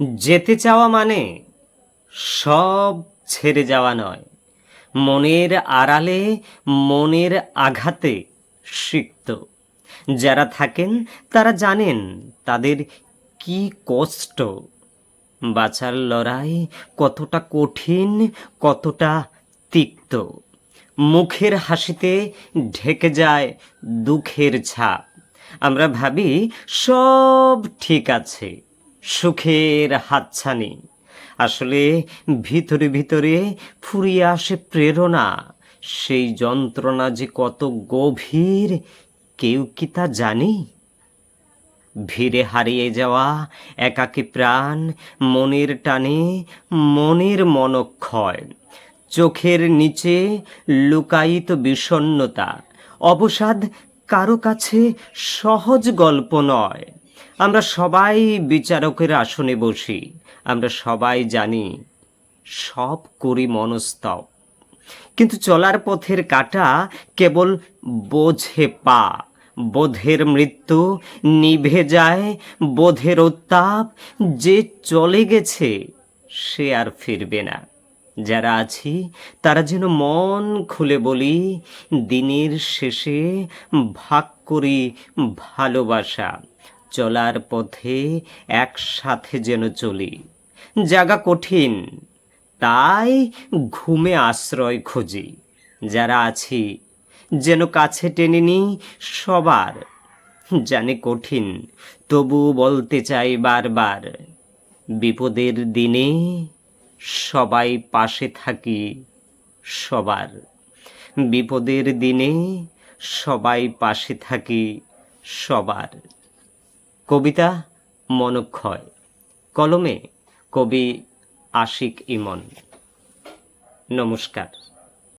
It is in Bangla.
যেতে চাওয়া মানে সব ছেড়ে যাওয়া নয়। মনের আড়ালে মনের আঘাতে সিক্ত। যারা থাকেন, তারা জানেন তাদের কি কষ্ট। বাঁচার লড়াই কতটা কঠিন, কতটা তিক্ত। মুখের হাসিতে ঢেকে যায় দুঃখের ছাপ। আমরা ভাবি সব ঠিক আছে। সুখের হাতছানি। আসলে ভিতরে ভিতরে ফুরিয়ে আসে প্রেরণা। সেই যন্ত্রণা যে কত গভীর, কেউ কি তা জানি? ভিড়ে হারিয়ে যাওয়া একাকী প্রাণ, মনের টানে মনের মনক্ষয়। চোখের নিচে লুকায়িত বিষণ্ণতা। অবসাদ কারও কাছে সহজ গল্প নয়। আমরা সবাই বিচারকের আসনে বসি। আমরা সবাই জানি সব করি মনস্তব। কিন্তু চলার পথের কাটা কেবল বোঝে পা। বোধের মৃত্যু নিভে যায়, বোধের উত্তাপ যে চলে গেছে সে আর ফিরবে না। যারা আছি, তারা যেন মন খুলে বলি, দিনের শেষে ভাগ করি ভালোবাসা। চলার পথে একসাথে যেন চলি। জাগা কঠিন, তাই ঘুমে আশ্রয় খুঁজি। যারা আছি, যেন কাছে টেনে নি সবার, জানে কঠিন, তবু বলতে চাই বারবার, বিপদের দিনে সবাই পাশে থাকি সবার। বিপদের দিনে সবাই পাশে থাকি সবার। কবিতা মনক্ষয় কলমে কবি আশিক ইমন। নমস্কার।